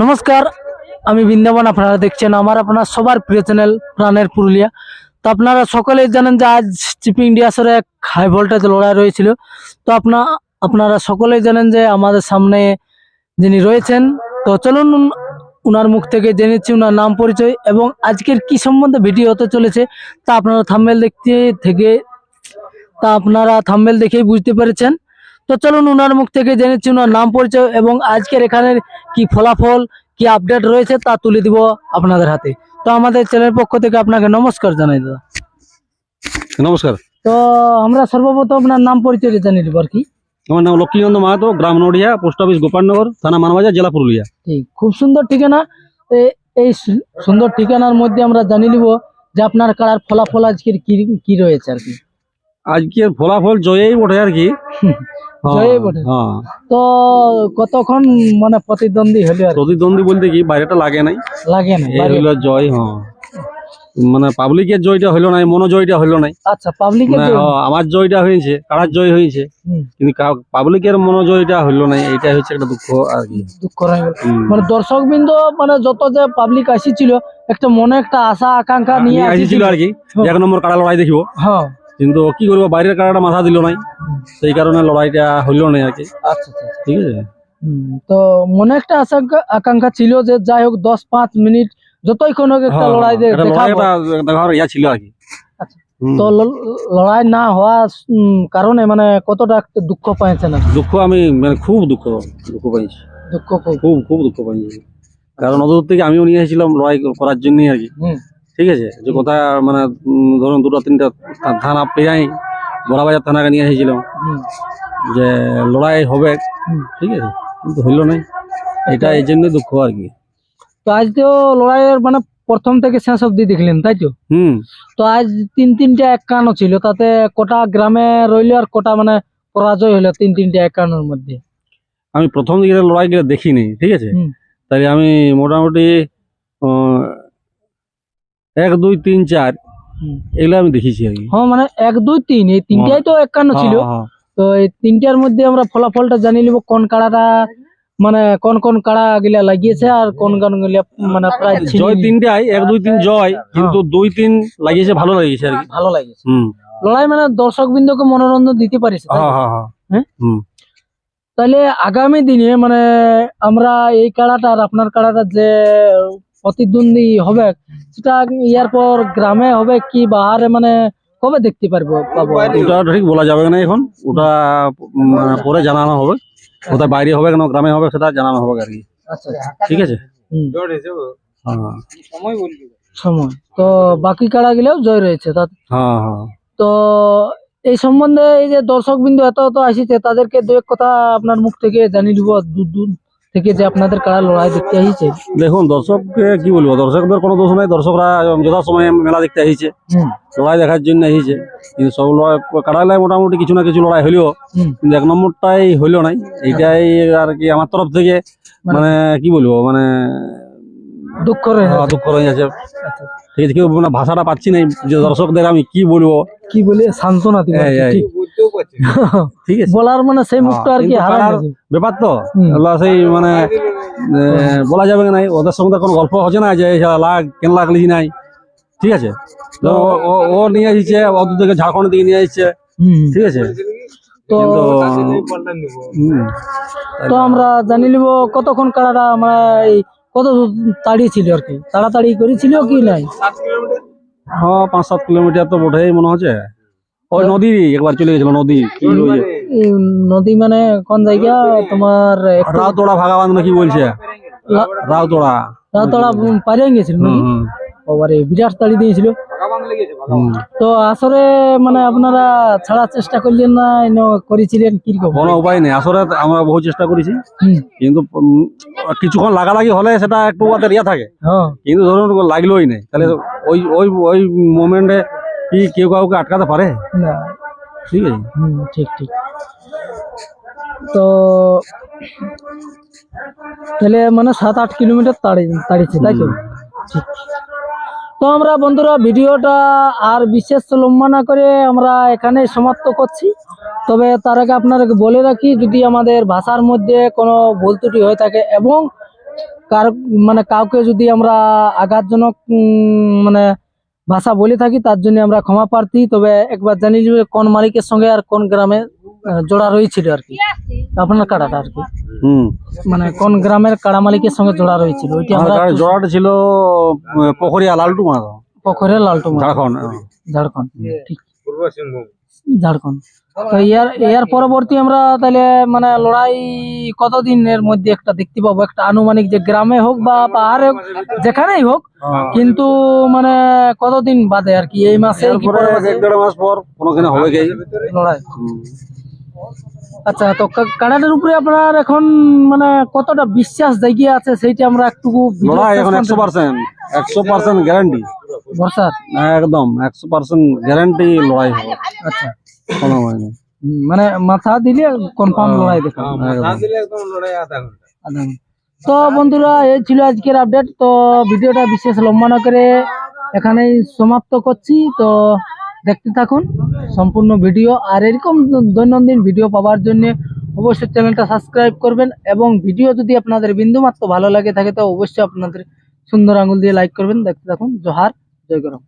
নমস্কার, আমি বৃন্দাবন, আপনারা দেখছেন আমার, আপনার সবার প্রিয় চ্যানেল প্রাণের পুরুলিয়া। তো আপনারা সকলেই জানেন যে আজ চিপি ইন্ডিয়াসের এক হাই ভোল্টেজ লড়াই রয়েছিল। তো আপনা, আপনারা সকলেই জানেন যে আমাদের সামনে যিনি রয়েছেন, তো চলুন উনার মুখ থেকে জেনেছি উনার নাম পরিচয় এবং আজকের কি সম্বন্ধে ভিডিও হতে চলেছে তা আপনারা থাম্বেল দেখতে থেকে, তা আপনারা থাম্বেল দেখেই বুঝতে পেরেছেন। তো চলুন উনার মুখ থেকে জেনেছি উনার নাম পরিচয় এবং আজকের এখানের কি ফলাফল কি আপডেট রয়েছে তা তুলে দিব আপনাদের হাতে। তো আমাদের চ্যানেলের পক্ষ থেকে আপনাকে নমস্কার জানাই দাদা। নমস্কার। তো আমরা সর্বপ্রথম আপনার নাম পরিচয় জানিয়ে দেবো আর কি। আমার নাম লক্ষ্মীকান্ত মাহাতো গ্রাম নড়িয়া পোস্ট অফিস গোপালনগর থানা মানবাজার জেলা পুরুলিয়া। ঠিক খুব সুন্দর ঠিকানা। এই সুন্দর ঠিকানার মধ্যে আমরা জানিয়ে নিব যে আপনার কারার ফলাফল আজকের কি কি রয়েছে আর কি। আজকের ফলাফল জয়েই ওঠে আর কি। জয়ই বটে। হ্যাঁ। তো কতক্ষণ মানে প্রতিদ্বন্দ্বী হলো আর প্রতিদ্বন্দ্বী বলতে কি বাইরেটা লাগে নাই। লাগে না হইল জয় হ্যাঁ। মানে পাবলিকের জয়টা হইল নাই মনোজয়টা হইল নাই। আচ্ছা পাবলিকের মানে, হ্যাঁ, আমার জয়টা হয়েছে কারার জয় হয়েছে। কিন্তু পাবলিকের মনোজয়টা হইল নাই এইটাই হচ্ছে একটা দুঃখ আর কি। দুঃখ। মানে দর্শক বিন্দু মানে যত যে পাবলিক আসিছিল একটা মনে একটা আশা আকাঙ্ক্ষা নিয়ে আসিছিল। আর কি। এক নম্বর কাড়া লড়াই দেখিব। হ্যাঁ। কিন্তু কি করব বাইরের কাড়াটা মাথা দিল নাই। সেই কারণে লড়াইটা হইল নাই আর কি। আচ্ছা আচ্ছা ঠিক আছে? তো মনে একটা আশা আকাঙ্ক্ষা ছিল যে যাই হোক দশ পাঁচ মিনিট যতইক্ষণ হোক একটা হ্যাঁ, লড়াই দেখার ইয়া ছিল আর কি। আচ্ছা। তো লড়াই না হওয়া কারণে মানে কতটা দুঃখ পাইছে না? দুঃখ আমি মানে খুব দুঃখ দুঃখ পাইছি। দুঃখ খুব খুব দুঃখ পাইছি। কারণ অত থেকে আমিও নিয়ে এসেছিলাম লড়াই করার জন্যই আর কি। হুম, ঠিক আছে? যে কথা মানে ধরুন দুটো তিনটা থানা পেয়াই বড়াবাজার থানাকে নিয়ে এসেছিলাম যে লড়াই হবে ঠিক আছে? কিন্তু হইল নাই। এটা এই জন্যই দুঃখ আর কি। তো আজ তো লড়াইয়ের মানে প্রথম থেকে শেষ অব্দি দেখলেন তাই তো? হুম। তো আজ তিন তিনটা একান্ন ছিল তাতে কটা গ্রামে রইল আর কটা মানে পরাজয় হলো তিন তিনটা একান্নর মধ্যে। আমি প্রথম দিকে লড়াই গেলে দেখিনি ঠিক আছে। তাই আমি মোটামুটি এক দুই তিন চার। এগুলো আমি দেখেছি আর কি। হ্যাঁ মানে এক দুই তিন এই তিনটাই তো একান্ন ছিল। হ্যাঁ, হ্যাঁ। তো এই তিনটার মধ্যে আমরা ফলাফলটা জানিয়ে নিব কোন কাড়াটা মানে কোন কোন কাড়া গিলা লাগিয়েছে আর কোন কোন গিলা মানে প্রায় জয় তিনটাই এক দুই তিন জয় কিন্তু দুই তিন লাগিয়েছে ভালো লাগিয়েছে আর কি। ভালো লাগিয়েছে। হুম। লড়াই মানে দর্শক বিন্দুকে মনোরঞ্জন দিতে পারিস হ্যাঁ হ্যাঁ হ্যাঁ। হ্যাঁ? তাহলে আগামী দিনে মানে আমরা এই কাড়াটা আর আপনার কাড়াটা যে প্রতিদ্বন্দ্বী হবে। সেটা ইয়ার পর গ্রামে হবে কি বাহারে মানে কবে দেখতে পারব পাবো? ওটা ঠিক বলা যাবে না এখন। ওটা উম, মানে পরে জানানো হবে। কোথায় বাইরে হবে কেন গ্রামে হবে সেটা জানানো হবে আর কি। আচ্ছা আচ্ছা। ঠিক আছে? হ্যাঁ। সময় তো বাকি কাড়া গিলেও জয় রয়েছে হ্যাঁ হ্যাঁ। তো এই সম্বন্ধে এই যে দর্শক বিন্দু এত এত আসিছে তাদেরকে দু এক কথা আপনার মুখ থেকে জানিয়ে দিব দূর দূর থেকে যে আপনাদের কারা লড়াই দেখতে আসিছে দেখুন দর্শককে কি বলব? দর্শকদের কোনো দোষ নাই। দর্শকরা যথা সময়ে মেলা দেখতে আসিছে লড়াই দেখার জন্য আসিছে কিন্তু সব লড়াই কাটালে মোটামুটি কিছু না কিছু লড়াই হইলেও হুম। কিন্তু এক নম্বরটাই হইল নাই। এইটাই আর কি আমার তরফ থেকে মানে কি বলব মানে দুঃখ যাচ্ছে। দুঃখ রয়ে যাচ্ছে। আচ্ছা। ঠিক আছে কেউ মানে ভাষাটা পাচ্ছি না যে দর্শকদের আমি কি বলব? কি বলে? সান্ত্বনা। ঠিক। ঠিক আছে। বলার মানে সেই মুখটা আর কি। ব্যাপার তো। সেই মানে বলা যাবে না ওদের সঙ্গে কোনো গল্প হচ্ছে না যে লাগ কেন লাগলি নাই? ঠিক আছে? তো ও- নিয়ে আসছে অদূর থেকে ঝাড়খণ্ড থেকে নিয়ে আসছে ঠিক আছে? তো তো আমরা জানি নিব কতক্ষণ কাড়াটা আমরা এই কত দূর তাড়িয়ে ছিল আর কি? তাড়াতাড়ি করেছিল কি নাই? হ্যাঁ পাঁচ সাত কিলোমিটার তো বটেই মনে হচ্ছে। ওই নদী একবার চলে গেছিল নদী। যে? এই নদী মানে কোন জায়গা? তোমার রাউতোড়া ভাগাবান কি বলছে? রাউতোড়া। রাতড়া পারিয়ে গেছিল ওবারে বিরাট তাড়ি দিয়েছিল। তো আসরে মানে আপনারা ছাড়ার চেষ্টা করলেন না করেছিলেন কীরকম কোনো উপায় নেই আসলে আমরা বহু চেষ্টা করেছি। কিন্তু উম, কিছুক্ষণ লাগালাগি হলে সেটা একটু ওদের ইয়া থাকে। হ্যাঁ। কিন্তু ধরুন লাগলোই নেই। তাহলে ওই ওই ওই মোমেন্টে কি কেউ কাউকে আটকাতে পারে? না। ঠিক আছে। হুম ঠিক ঠিক। তো তাহলে মানে সাত আট কিলোমিটার তাড়ি তাড়িয়েছে তাই তো? ঠিক। তো আমরা বন্ধুরা ভিডিওটা আর বিশেষ লম্বা না করে আমরা এখানে সমাপ্ত করছি। তবে তার আগে আপনাদেরকে বলে রাখি যদি আমাদের ভাষার মধ্যে কোনো ভুল ত্রুটি হয়ে থাকে এবং কার মানে কাউকে যদি আমরা আঘাতজনক উম, মানে ভাষা বলে থাকি তার জন্য আমরা ক্ষমা প্রার্থী। তবে একবার জানি যে কোন মালিকের সঙ্গে আর কোন গ্রামে জোড়া রয়েছিল আর কি। আপনার কাড়াটা আর কি? মানে কোন গ্রামের কাড়া মালিকের সঙ্গে জোড়া রয়েছিল ওইটি আমার জোড়াটা ছিল পোখরিয়া লালটু পোখরিয়া লালটু মাঠ, ঝাড়খণ্ড ঝাড়খণ্ড। সিংভূম ঝাড়খণ্ড। তো ইয়ার ইয়ার পরবর্তী আমরা তাহলে মানে লড়াই কতদিনের মধ্যে একটা দেখতে পাবো? একটা আনুমানিক যে গ্রামে হোক বা পাহাড়ে হোক যেখানেই হোক। কিন্তু মানে কতদিন বাদে আর কি? এই মাসে কি এরপরে পরের এক দেড় মাস পর কোনোখানে হবে কি? লড়াই। আচ্ছা তো কানাডার উপরে আপনার এখন মানে কতটা বিশ্বাস জায়গা আছে সেইটা আমরা একটু এখন একশো পার্সেন্ট একশো পার্সেন্ট গ্যারান্টি একদম একশো পার্সেন্ট গ্যারান্টি লড়াই হবে। আচ্ছা। কোনো মানে নেই। মানে মাথা দিলে কনফার্ম লড়াই দেখা তো বন্ধুরা এই ছিল আজকের আপডেট তো ভিডিওটা বিশেষ লম্বা না করে এখানেই সমাপ্ত করছি। তো দেখতে থাকুন। সম্পূর্ণ ভিডিও আর এরকম দৈনন্দিন ভিডিও পাওয়ার জন্য অবশ্যই চ্যানেলটা সাবস্ক্রাইব করবেন এবং ভিডিও যদি আপনাদের বিন্দুমাত্র ভালো লাগে থাকে তো অবশ্যই আপনাদের সুন্দর আঙুল দিয়ে লাইক করবেন। দেখতে থাকুন। জোহার, জয় গরম।